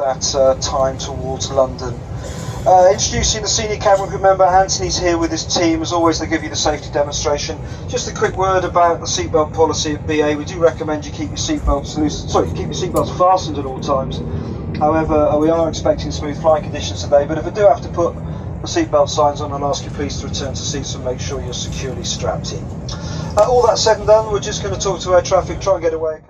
that uh, time towards London. Uh, introducing the senior camera crew member, Anthony's here with his team. As always, they give you the safety demonstration. Just a quick word about the seatbelt policy at BA. We do recommend you keep your seatbelts loose. Sorry, keep your seatbelts fastened at all times. However, uh, we are expecting smooth flying conditions today. But if I do have to put the seatbelt signs on, I'll ask you please to return to seats and make sure you're securely strapped in. Uh, all that said and done, we're just going to talk to air traffic, try and get away.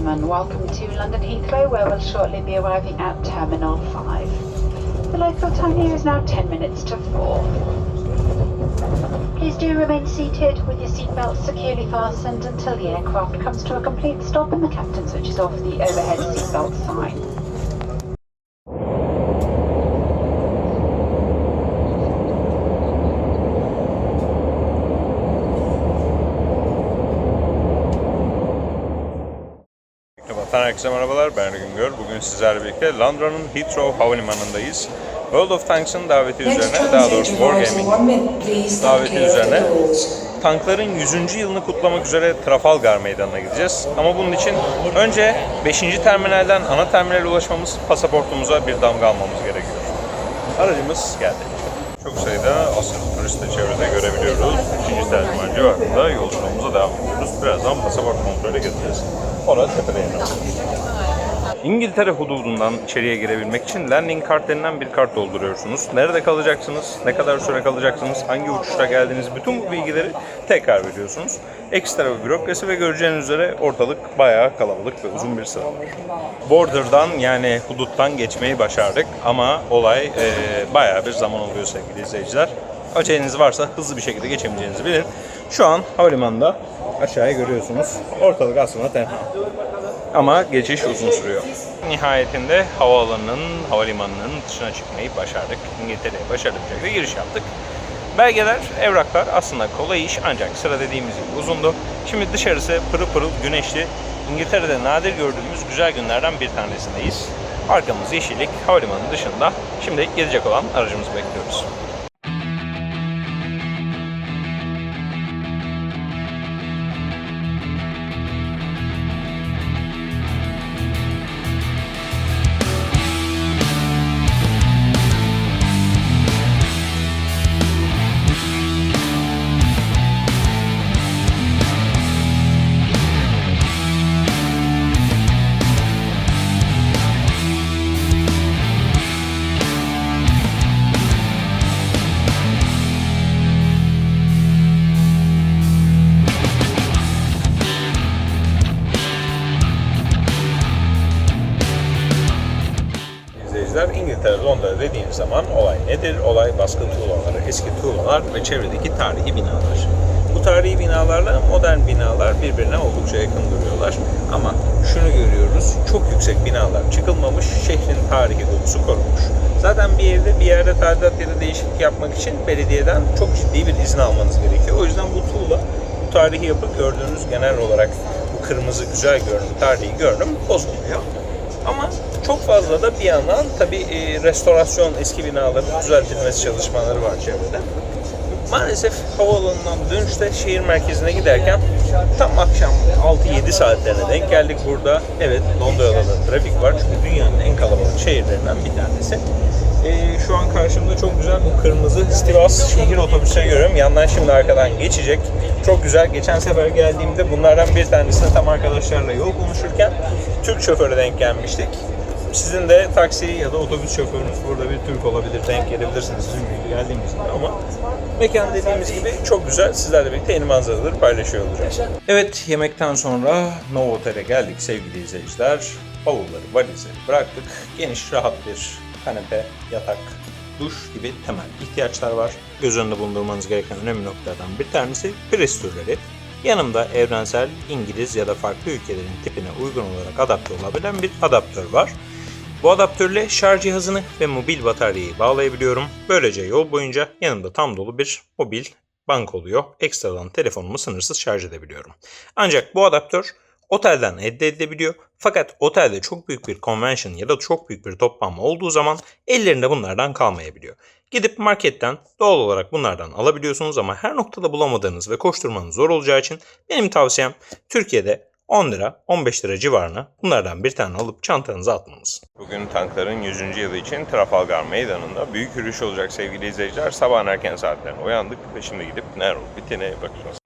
Gentlemen, welcome to London Heathrow, where we'll shortly be arriving at Terminal 5. The local time here is now 10 minutes to 4. Please do remain seated with your seatbelts securely fastened until the aircraft comes to a complete stop and the captain switches off the overhead seatbelt sign. Herkese merhabalar, ben Güngör. Bugün sizlerle birlikte Londra'nın Heathrow Havalimanı'ndayız. World of Tanks'ın daveti üzerine, daha doğrusu Wargaming daveti üzerine tankların 100. yılını kutlamak üzere Trafalgar Meydanı'na gideceğiz. Ama bunun için önce 5. terminalden ana terminale ulaşmamız, pasaportumuza bir damga almamız gerekiyor. Aracımız geldi. Çok sayıda Asyalı turist de çevrede görebiliyoruz. İkinci terminal civarında yolculuğumuza devam ediyoruz. Birazdan pasaport kontrolü gideceğiz. Orada tepede alıyor. İngiltere hududundan içeriye girebilmek için landing kart denilen bir kart dolduruyorsunuz. Nerede kalacaksınız, ne kadar süre kalacaksınız, hangi uçuşta geldiğiniz bütün bu bilgileri tekrar veriyorsunuz. Ekstra bir bürokrasi ve göreceğiniz üzere ortalık bayağı kalabalık ve uzun bir sıra var. Border'dan yani huduttan geçmeyi başardık ama olay e, bayağı bir zaman oluyor sevgili izleyiciler. Aceleniz varsa hızlı bir şekilde geçemeyeceğinizi bilin. Şu an havalimanında aşağıya görüyorsunuz. Ortalık aslında tenha. Ama geçiş uzun sürüyor. Nihayetinde havaalanının, havalimanının dışına çıkmayı başardık. İngiltere'ye başarılı bir şekilde giriş yaptık. Belgeler, evraklar aslında kolay iş ancak sıra dediğimiz gibi uzundu. Şimdi dışarısı pırıl pırıl güneşli. İngiltere'de nadir gördüğümüz güzel günlerden bir tanesindeyiz. Arkamız yeşillik, havalimanı dışında. Şimdi gelecek olan aracımızı bekliyoruz. Zaman olay nedir? Olay baskın tuğlaları, eski tuğlalar ve çevredeki tarihi binalar. Bu tarihi binalarla modern binalar birbirine oldukça yakın duruyorlar. Ama şunu görüyoruz, çok yüksek binalar çıkılmamış, şehrin tarihi dokusu korunmuş. Zaten bir evde bir yerde tadilat ya da değişiklik yapmak için belediyeden çok ciddi bir izin almanız gerekiyor. O yüzden bu tuğla, bu tarihi yapı gördüğünüz genel olarak bu kırmızı güzel görünüm, tarihi görünüm bozulmuyor. Ama çok fazla da bir yandan tabii e, restorasyon, eski binaların düzeltilmesi çalışmaları var çevrede. Maalesef havaalanından dönüşte şehir merkezine giderken tam akşam 6-7 saatlerine denk geldik burada. Evet Londra'da da trafik var çünkü dünyanın en kalabalık şehirlerinden bir tanesi. Ee, şu an karşımda çok güzel bu kırmızı Sivas şehir otobüsleri görüyorum. Yandan şimdi arkadan geçecek. Çok güzel. Geçen sefer geldiğimde bunlardan bir tanesine tam arkadaşlarla yol konuşurken Türk şoföre denk gelmiştik. Sizin de taksi ya da otobüs şoförünüz burada bir Türk olabilir, denk gelebilirsiniz bizim gibi geldiğimiz gibi ama mekan dediğimiz gibi çok güzel. Sizlerle birlikte yeni manzaraları paylaşıyor olacağız. Evet, yemekten sonra Novotel'e geldik sevgili izleyiciler. Bavulları, valizleri bıraktık. Geniş, rahat bir kanepe, yatak, duş gibi temel ihtiyaçlar var. Göz önünde bulundurmanız gereken önemli noktalardan bir tanesi türleri. Yanımda evrensel, İngiliz ya da farklı ülkelerin tipine uygun olarak adapte olabilen bir adaptör var. Bu adaptörle şarj cihazını ve mobil bataryayı bağlayabiliyorum. Böylece yol boyunca yanımda tam dolu bir mobil bank oluyor. Ekstradan telefonumu sınırsız şarj edebiliyorum. Ancak bu adaptör otelden elde edilebiliyor. Fakat otelde çok büyük bir convention ya da çok büyük bir toplanma olduğu zaman ellerinde bunlardan kalmayabiliyor. Gidip marketten doğal olarak bunlardan alabiliyorsunuz ama her noktada bulamadığınız ve koşturmanız zor olacağı için benim tavsiyem Türkiye'de 10 lira, 15 lira civarına bunlardan bir tane alıp çantanıza atmanız. Bugün tankların 100. yılı için Trafalgar Meydanı'nda büyük yürüyüş olacak sevgili izleyiciler. Sabahın erken saatlerine uyandık ve şimdi gidip neler olup bittiğine bakacağız.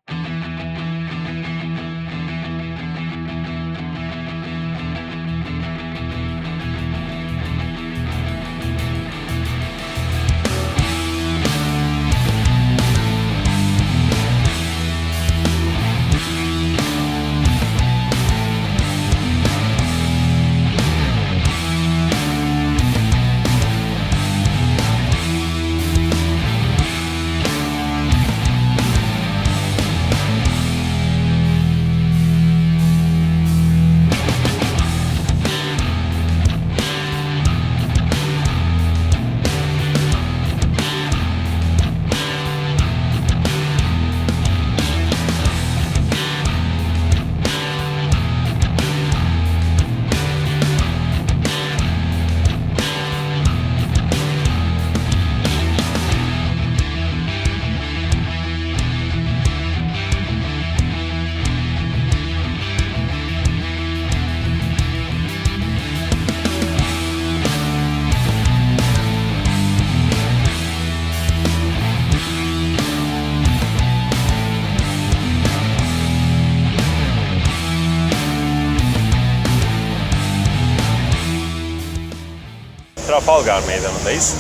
Trafalgar Meydanı'ndayız.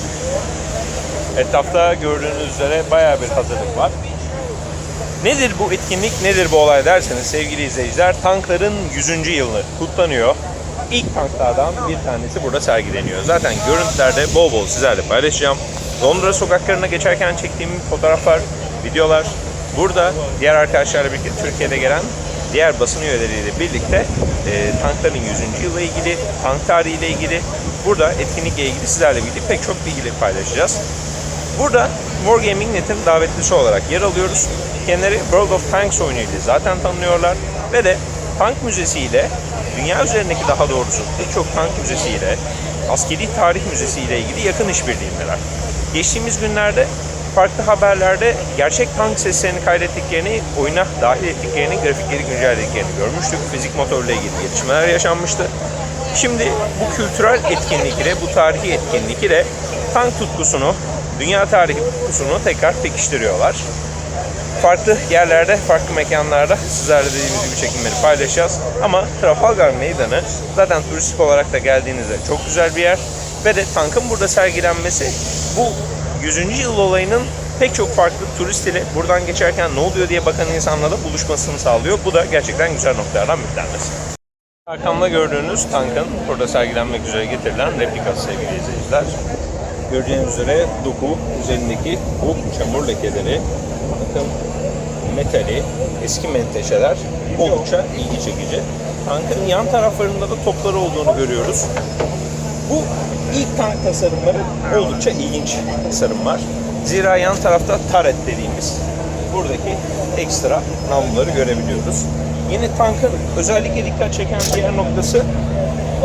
Etrafta gördüğünüz üzere bayağı bir hazırlık var. Nedir bu etkinlik, nedir bu olay derseniz sevgili izleyiciler, tankların 100. yılını kutlanıyor. İlk tanklardan bir tanesi burada sergileniyor. Zaten görüntülerde bol bol sizlerle paylaşacağım. Londra sokaklarına geçerken çektiğim fotoğraflar, videolar. Burada diğer arkadaşlarla birlikte Türkiye'de gelen diğer basın üyeleriyle birlikte e, tankların 100. yılı ilgili, tank tarihi ile ilgili burada etkinlikle ilgili sizlerle birlikte pek çok bilgileri paylaşacağız. Burada Wargaming Net'in davetlisi olarak yer alıyoruz. Kendileri World of Tanks oyunuyla zaten tanınıyorlar ve de tank müzesiyle dünya üzerindeki daha doğrusu pek çok tank müzesiyle askeri tarih müzesi ile ilgili yakın işbirliğindeler. Geçtiğimiz günlerde farklı haberlerde gerçek tank seslerini kaydettiklerini, oyuna dahil ettiklerini, grafikleri güncellediklerini görmüştük. Fizik motorla ilgili gelişmeler yaşanmıştı. Şimdi bu kültürel etkinlik ile, bu tarihi etkinlik ile tank tutkusunu, dünya tarihi tutkusunu tekrar pekiştiriyorlar. Farklı yerlerde, farklı mekanlarda sizlerle dediğimiz gibi çekimleri paylaşacağız. Ama Trafalgar Meydanı zaten turistik olarak da geldiğinizde çok güzel bir yer. Ve de tankın burada sergilenmesi bu 100. yıl olayının pek çok farklı turist ile buradan geçerken ne oluyor diye bakan insanlarla buluşmasını sağlıyor. Bu da gerçekten güzel noktalardan bir tanesi. Arkamda gördüğünüz tankın burada sergilenmek üzere getirilen replikası sevgili izleyiciler. Göreceğiniz üzere doku üzerindeki bu çamur lekeleri, bakın metali, eski menteşeler oldukça ilgi çekici. Tankın yan taraflarında da topları olduğunu görüyoruz. Bu ilk tank tasarımları oldukça ilginç tasarımlar. Zira yan tarafta taret dediğimiz buradaki ekstra namluları görebiliyoruz. Yeni tankın özellikle dikkat çeken diğer noktası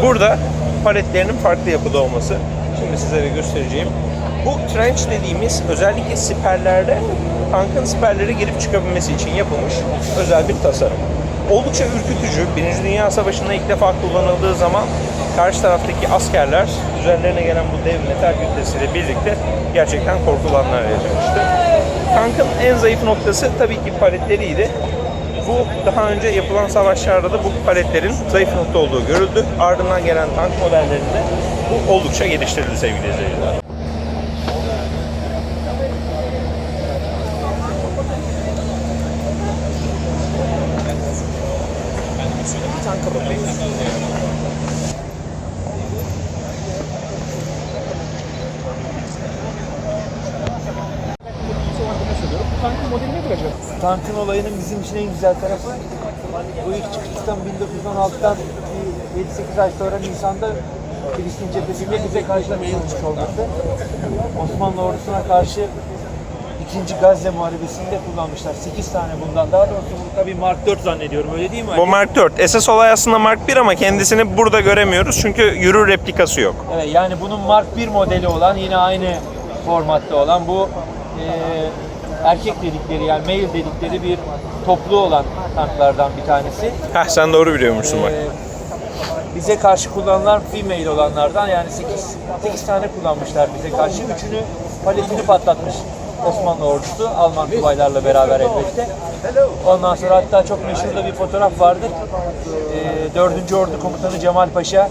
burada paletlerinin farklı yapıda olması. Şimdi sizlere göstereceğim. Bu trench dediğimiz özellikle siperlerde tankın siperlere girip çıkabilmesi için yapılmış özel bir tasarım. Oldukça ürkütücü. Birinci Dünya Savaşı'nda ilk defa kullanıldığı zaman karşı taraftaki askerler üzerlerine gelen bu dev metal kütlesiyle birlikte gerçekten korkulanlar yaşamıştı. Tankın en zayıf noktası tabii ki paletleriydi. Bu daha önce yapılan savaşlarda da bu paletlerin zayıf nokta olduğu görüldü. Ardından gelen tank modellerinde bu oldukça geliştirildi sevgili izleyiciler. Tankın olayının bizim için en güzel tarafı bu ilk çıkıştan 1916'dan bir 7-8 ay sonra Nisan'da Filistin cephesinde bize karşılamaya olmuş olması. Osmanlı ordusuna karşı ikinci Gazze Muharebesi'nde kullanmışlar. 8 tane bundan. Daha doğrusu bu tabii Mark 4 zannediyorum öyle değil mi? Bu Mark 4. Esas olay aslında Mark 1 ama kendisini burada göremiyoruz çünkü yürür replikası yok. Evet, yani bunun Mark 1 modeli olan yine aynı formatta olan bu e, erkek dedikleri yani male dedikleri bir toplu olan tanklardan bir tanesi. Heh sen doğru biliyormuşsun bak. Ee, bize karşı kullanılan female olanlardan yani 8, 8 tane kullanmışlar bize karşı. Üçünü paletini patlatmış Osmanlı ordusu Alman subaylarla beraber elbette. Ondan sonra hatta çok meşhur da bir fotoğraf vardır. Ee, 4. Ordu Komutanı Cemal Paşa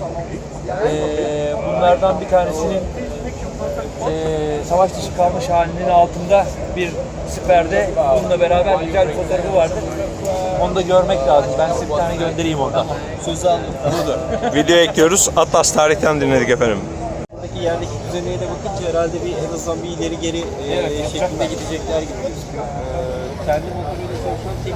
ee, bunlardan bir tanesinin ee, savaş dışı kalmış halinin altında bir siperde bununla beraber güzel bir fotoğrafı vardır. Onu da görmek lazım. Ben size bir tane göndereyim oradan. Sözü aldım. Video ekliyoruz. Atlas tarihten dinledik efendim. Buradaki yerdeki düzeneye de bakınca herhalde bir en azından bir ileri geri e, şeklinde gidecekler gibi gözüküyor. E, kendi motoruyla çalışan tek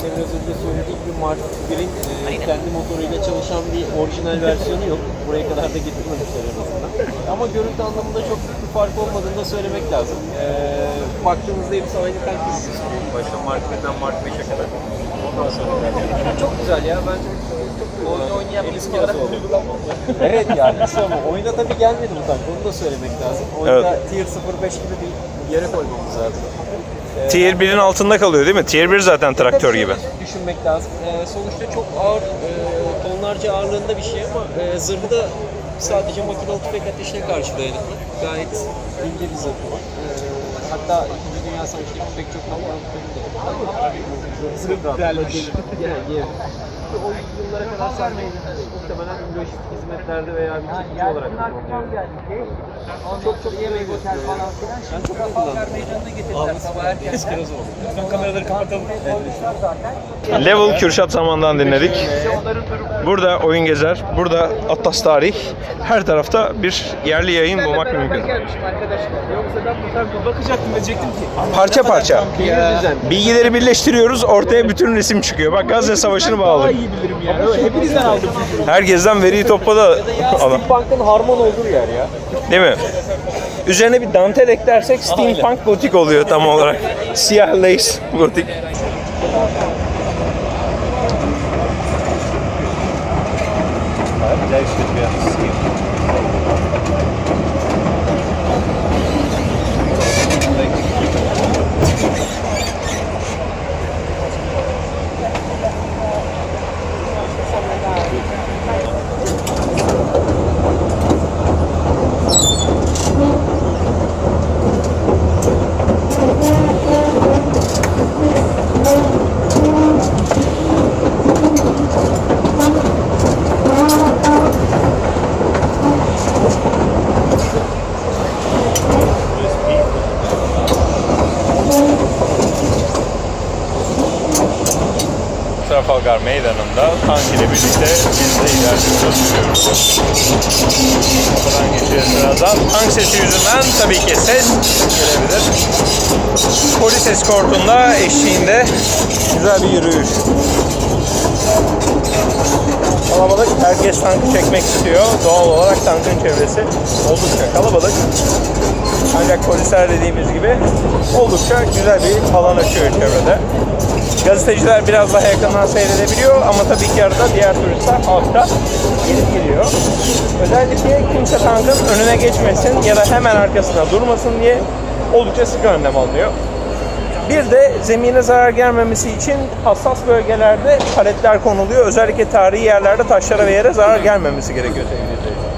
Ali'nin az önce söylediği gibi Mark 1'in e, kendi motoruyla çalışan bir orijinal versiyonu yok. Buraya kadar da getirmemişler en azından. Ama görüntü anlamında çok büyük bir fark olmadığını da söylemek lazım. E, baktığımızda hepsi aynı tank dizisi. Başta Mark 1'den Mark 5'e kadar. Ondan sonra çok güzel ya. Ben Oyunu oynayan birisi olarak Evet yani işte ama oyuna tabii gelmedi bu tank. Onu da söylemek lazım. Oyunda Evet. Tier 05 gibi bir yere koymamız lazım. Tier 1'in altında kalıyor değil mi? Tier 1 zaten traktör gibi. Düşünmek lazım. Ee, sonuçta çok ağır, e, tonlarca ağırlığında bir şey ama e, zırhı da sadece makinalı tüfek ateşine karşı dayanıklı. Gayet ince bir zırhı var. Ee, hatta İkinci Dünya Savaşı'ndaki pek çok makinalı tüfek de zırh gelir. Yani yer. O yıllara kadar sarmayı muhtemelen lojistik hizmetlerde veya bir çekici olarak kullanılıyor. Çok çok iyi bir otel falan filan. Ben çok kullandım. Oldu. kameraları kapatalım. Level Kürşat Zaman'dan dinledik. Burada oyun gezer, burada Atlas Tarih. Her tarafta bir yerli yayın bulmak mümkün. bakacaktım diyecektim ki. Parça parça. Bilgileri birleştiriyoruz, ortaya bütün resim çıkıyor. Bak Gazze Savaşı'nı bağladık. iyi Herkesten veriyi topladı adam. Bankın harman olduğu yer ya. Değil mi? Üzerine bir dantel eklersek steampunk gotik oluyor tam olarak. Siyah lace gotik. Sesi yüzünden tabii ki ses gelebilir. Polis eskortunda eşliğinde güzel bir yürüyüş. Kalabalık. Herkes tankı çekmek istiyor. Doğal olarak tankın çevresi oldukça kalabalık. Ancak polisler dediğimiz gibi oldukça güzel bir alan açıyor çevrede. Gazeteciler biraz daha yakından seyredebiliyor ama tabii ki arada diğer turistler altta gelip geliyor. Özellikle kimse tankın önüne geçmesin ya da hemen arkasına durmasın diye oldukça sıkı önlem alınıyor. Bir de zemine zarar gelmemesi için hassas bölgelerde paletler konuluyor. Özellikle tarihi yerlerde taşlara ve yere zarar gelmemesi gerekiyor sevgili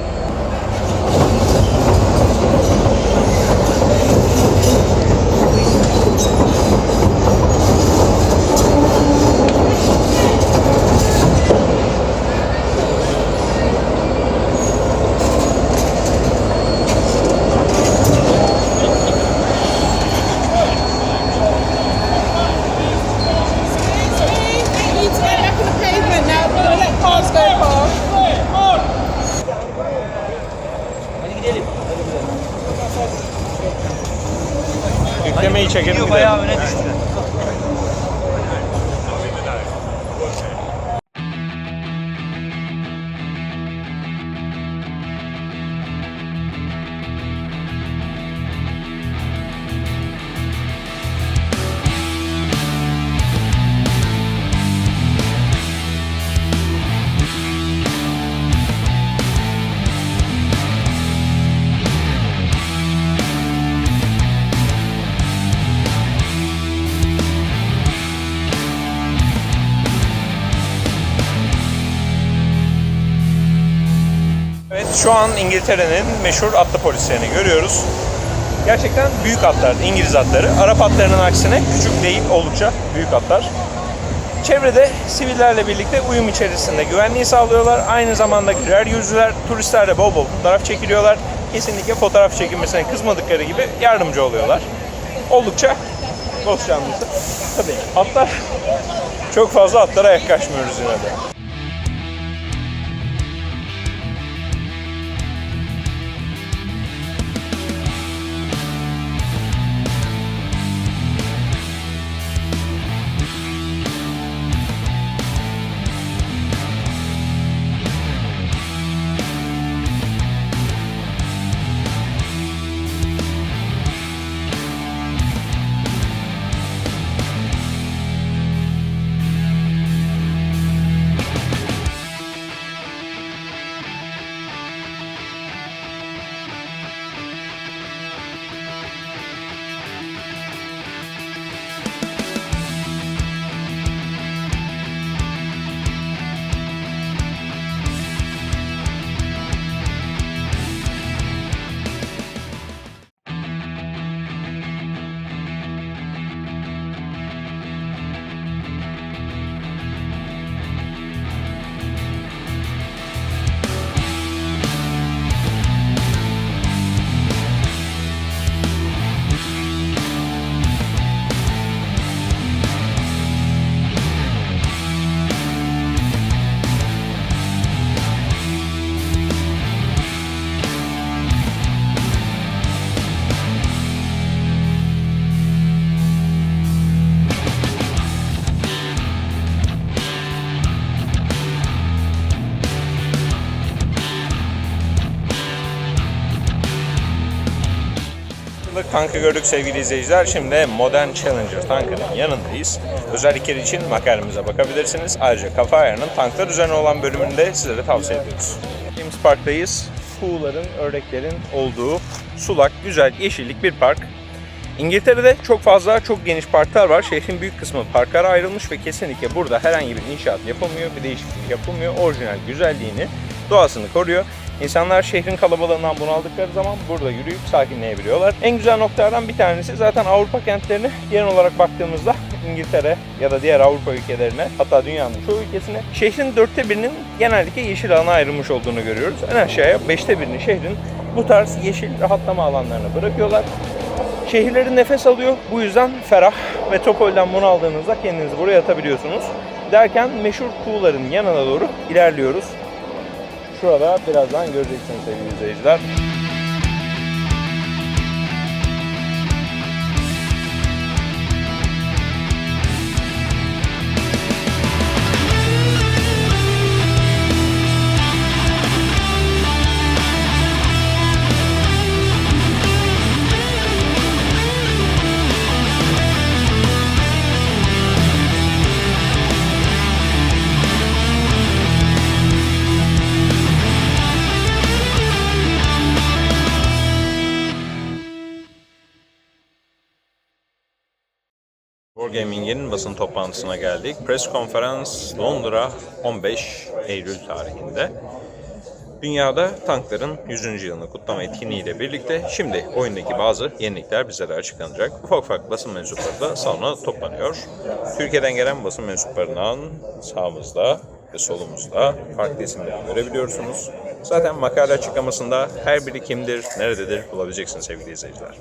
şu an İngiltere'nin meşhur atlı polislerini görüyoruz. Gerçekten büyük atlar, İngiliz atları. Arap atlarının aksine küçük değil, oldukça büyük atlar. Çevrede sivillerle birlikte uyum içerisinde güvenliği sağlıyorlar. Aynı zamanda güler yüzlüler, turistlerle bol bol fotoğraf çekiliyorlar. Kesinlikle fotoğraf çekilmesine kızmadıkları gibi yardımcı oluyorlar. Oldukça dost canlısı. Tabii atlar çok fazla atlara yaklaşmıyoruz yine de. Tankı gördük sevgili izleyiciler. Şimdi Modern Challenger tankının yanındayız. Özellikleri için makalemize bakabilirsiniz. Ayrıca Kafa Ayarı'nın tanklar üzerine olan bölümünü de sizlere tavsiye ediyoruz. James Park'tayız. Kuğuların, ördeklerin olduğu sulak, güzel, yeşillik bir park. İngiltere'de çok fazla, çok geniş parklar var. Şehrin büyük kısmı parklara ayrılmış ve kesinlikle burada herhangi bir inşaat yapılmıyor, bir değişiklik yapılmıyor. Orijinal güzelliğini, doğasını koruyor. İnsanlar şehrin kalabalığından bunaldıkları zaman burada yürüyüp sakinleyebiliyorlar. En güzel noktalardan bir tanesi zaten Avrupa kentlerine genel olarak baktığımızda İngiltere ya da diğer Avrupa ülkelerine hatta dünyanın çoğu ülkesine şehrin dörtte birinin genellikle yeşil alana ayrılmış olduğunu görüyoruz. En aşağıya beşte birini şehrin bu tarz yeşil rahatlama alanlarına bırakıyorlar. Şehirleri nefes alıyor. Bu yüzden ferah ve Topol'den bunu aldığınızda kendinizi buraya atabiliyorsunuz. Derken meşhur kuğuların yanına doğru ilerliyoruz. Şurada birazdan göreceksiniz sevgili izleyiciler. Wargaming'in basın toplantısına geldik. Press konferans Londra 15 Eylül tarihinde. Dünyada tankların 100. yılını kutlama etkinliğiyle birlikte şimdi oyundaki bazı yenilikler bizlere açıklanacak. Ufak ufak basın mensupları da salona toplanıyor. Türkiye'den gelen basın mensuplarından sağımızda ve solumuzda farklı isimleri görebiliyorsunuz. Zaten makale açıklamasında her biri kimdir, nerededir bulabileceksiniz sevgili izleyiciler.